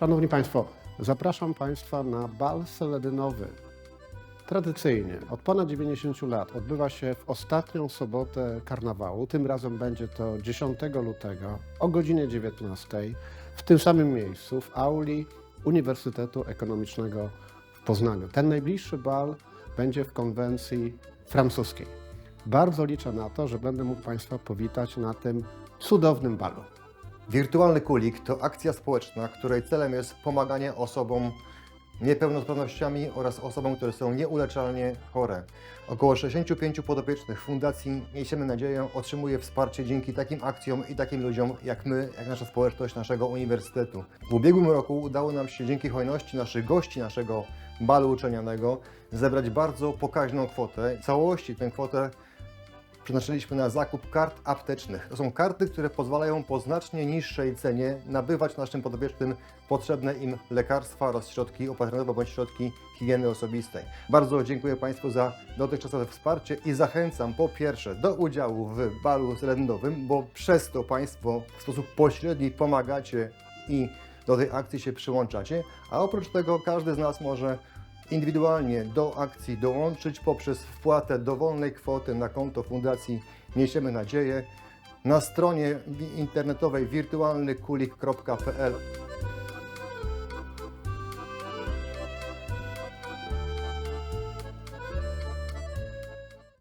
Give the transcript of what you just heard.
Szanowni Państwo, zapraszam Państwa na bal seledynowy. Tradycyjnie od ponad 90 lat odbywa się w ostatnią sobotę karnawału. Tym razem będzie to 10 lutego o godzinie 19 w tym samym miejscu w auli Uniwersytetu Ekonomicznego w Poznaniu. Ten najbliższy bal będzie w konwencji francuskiej. Bardzo liczę na to, że będę mógł Państwa powitać na tym cudownym balu. Wirtualny Kulik to akcja społeczna, której celem jest pomaganie osobom niepełnosprawnościami oraz osobom, które są nieuleczalnie chore. Około 65 podopiecznych Fundacji Niesiemy Nadzieję otrzymuje wsparcie dzięki takim akcjom i takim ludziom jak my, jak nasza społeczność naszego uniwersytetu. W ubiegłym roku udało nam się dzięki hojności naszych gości naszego balu uczelnianego zebrać bardzo pokaźną kwotę. W całości tę kwotę przeznaczyliśmy na zakup kart aptecznych. To są karty, które pozwalają po znacznie niższej cenie nabywać naszym podopiecznym potrzebne im lekarstwa oraz środki opatrunkowe bądź środki higieny osobistej. Bardzo dziękuję Państwu za dotychczasowe wsparcie i zachęcam po pierwsze do udziału w balu selendowym, bo przez to Państwo w sposób pośredni pomagacie i do tej akcji się przyłączacie, a oprócz tego każdy z nas może indywidualnie do akcji dołączyć poprzez wpłatę dowolnej kwoty na konto Fundacji Niesiemy Nadzieję na stronie internetowej wirtualnykulik.pl